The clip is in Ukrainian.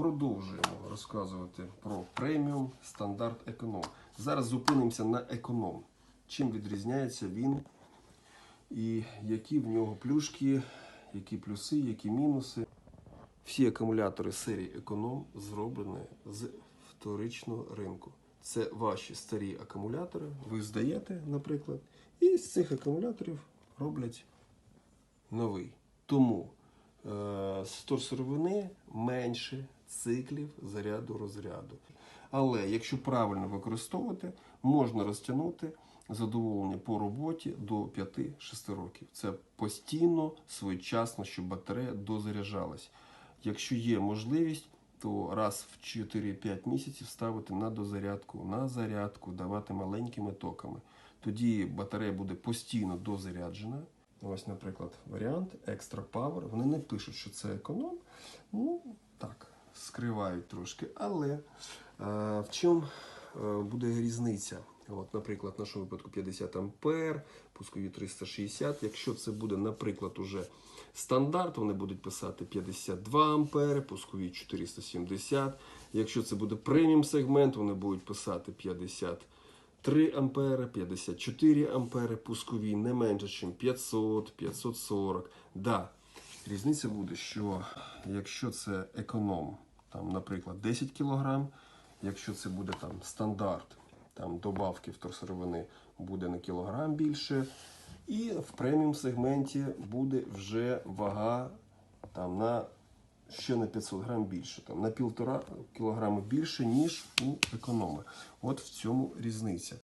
Продовжуємо розказувати про преміум стандарт економ. Зараз зупинимося на економ. Чим відрізняється він і які в нього плюшки, які плюси, які мінуси. Всі акумулятори серії економ зроблені з вторичного ринку. Це ваші старі акумулятори, ви здаєте, наприклад, і з цих акумуляторів роблять новий. Тому е, з торсировини менше циклів заряду розряду. Але якщо правильно використовувати, можна розтягнути задоволення по роботі до 5-6 років. Це постійно, своєчасно, щоб батарея дозаряджалась. Якщо є можливість, то раз в 4-5 місяців ставити на дозарядку, на зарядку, давати маленькими токами. Тоді батарея буде постійно дозаряджена. Ось, наприклад, варіант Extra Power. Вони не пишуть, що це економ. Ну, так, скривають трошки. Але е, в чому е, буде різниця? От, наприклад, в нашому випадку 50 ампер, пускові 360. Якщо це буде, наприклад, уже стандарт, вони будуть писати 52 ампери, пускові 470. Якщо це буде преміум сегмент, вони будуть писати 53 ампери, 54 ампери, пускові не менше, ніж 500, 540. Да, різниця буде, що якщо це економ, там, наприклад, 10 кг, якщо це буде там стандарт, там добавки вторсировини буде на кілограм більше. І в преміум сегменті буде вже вага там, на ще на 500 грам більше, там, на півтора кг більше, ніж у економи. От в цьому різниця.